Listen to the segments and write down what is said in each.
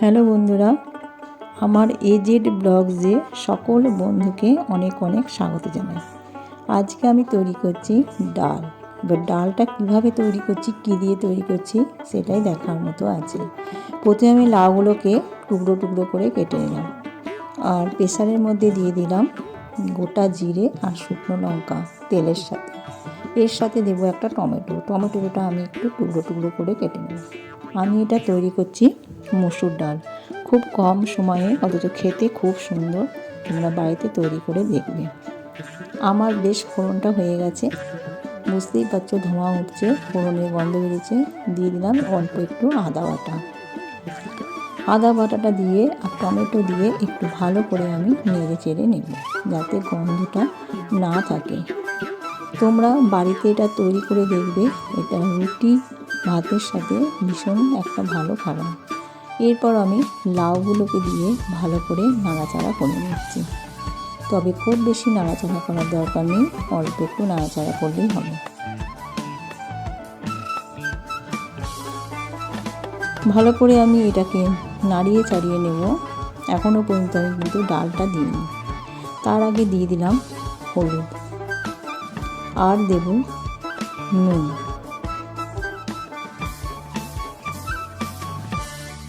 Hello বন্ধুরা, আমার AZ ব্লগসে সকল বন্ধুকে অনেক অনেক স্বাগত জানাই। আজকে আমি তৈরি করছি ডাল। এবার ডালটা কীভাবে তৈরি করছি, কী দিয়ে তৈরি করছি, সেটাই দেখার মতো আছে। প্রথমে আমি লাউগুলোকে টুকরো টুকরো করে কেটে নিলাম। আর প্রেশারের মধ্যে দিয়ে দিলাম গোটা জিরে আর শুকনো লঙ্কা তেলের সাথে। এর সাথে দেবো একটা টমেটো। টমেটোটা আমি একটু টুকরো টুকরো করে কেটে নেব। আমি এটা তৈরি করছি মসুর ডাল। খুব কম সময়ে, অথচ খেতে খুব সুন্দর তোমরা বাড়িতে তৈরি করে দেখবে। আমার বেশ ফোড়নটা হয়ে গেছে। বুঝতেই পারছ ধোঁয়া উঠছে, ফোড়নের গন্ধ বেরিয়েছে দিয়ে দিলাম অল্প একটু আদা বাটা। আদা বাটাটা দিয়ে আর টমেটো দিয়ে একটু ভালো করে আমি নেড়ে চেড়ে নেব, যাতে গন্ধটা না থাকে। তোমরা বাড়িতে এটা তৈরি করে দেখবে, এটা রুটি ভাতের সাথে ভীষণ একটা ভালো খাবার। এরপর আমি লাউগুলোকে দিয়ে ভালো করে নাড়াচাড়া করে নিচ্ছি। তবে খুব বেশি নাড়াচাড়া করার দরকার নেই, অল্প একটু নাড়াচাড়া করলেই হবে। ভালো করে আমি এটাকে নাড়িয়ে চাড়িয়ে নেব। এখনও পর্যন্ত আমি কিন্তু ডালটা দিইনি। তার আগে দিয়ে দিলাম হলুদ। আর দেব নুন।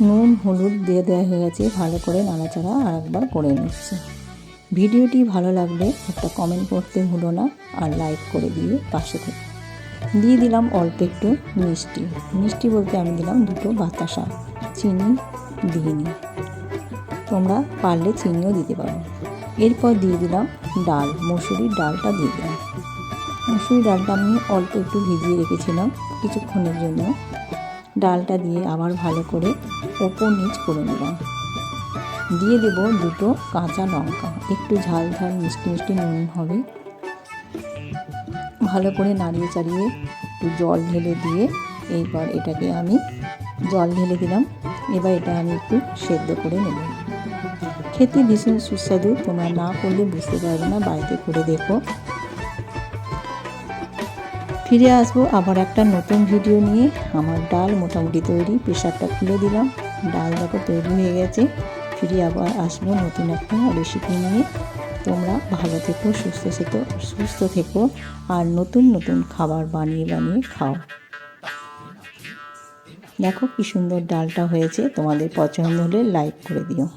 নুন, হলুদ দিয়ে দেওয়া হয়ে গেছে, ভালো করে নাড়াচাড়া আর একবার করে নিচ্ছি। ভিডিওটি ভালো লাগলে একটা কমেন্ট করতে ভুলো না আর লাইক করে দিয়ে পাশে থেকে। দিয়ে দিলাম অল্প একটু মিষ্টি। মিষ্টি বলতে আমি দিলাম দুটো বাতাসা, চিনি দিইনি তোমরা পারলে চিনিও দিতে পারো। এরপর দিয়ে দিলাম ডাল, মসুরির ডালটা দিয়ে দিলাম। মসুরি ডালটা আমি অল্প একটু ভিজিয়ে রেখেছিলাম কিছুক্ষণের জন্য। ডালটা দিয়ে আবার ভালো করে ওপর নিচ করে নিলাম। দিয়ে দেব দুটো কাঁচা লঙ্কা। একটু ঝাল ঝাল মিষ্টি মিষ্টি নুন হবে। ভালো করে নাড়িয়ে চাড়িয়ে একটু জল ঢেলে দিয়ে এইবার এটাকে আমি জল ঢেলে দিলাম। এবার এটা আমি একটু সেদ্ধ করে নেব। খেতে ভীষণ সুস্বাদু। তোমরা না করলে বুঝতে পারবে না। বাড়িতে করে দেখো। ফিরে আসব আবার একটা নতুন ভিডিও নিয়ে। আমার ডাল মোটামুটি তৈরি, প্রেশারটা খুলে দিলাম। ডাল দেখো তৈরি হয়ে গেছে। ফিরে আবার আসব নতুন একটা রেসিপি নিয়ে। তোমরা ভালো থেকো, সুস্থ থেকো সুস্থ থেকো আর নতুন নতুন খাবার বানিয়ে বানিয়ে খাও। দেখো কি সুন্দর ডালটা হয়েছে। তোমাদের পছন্দ হলে লাইক করে দিও।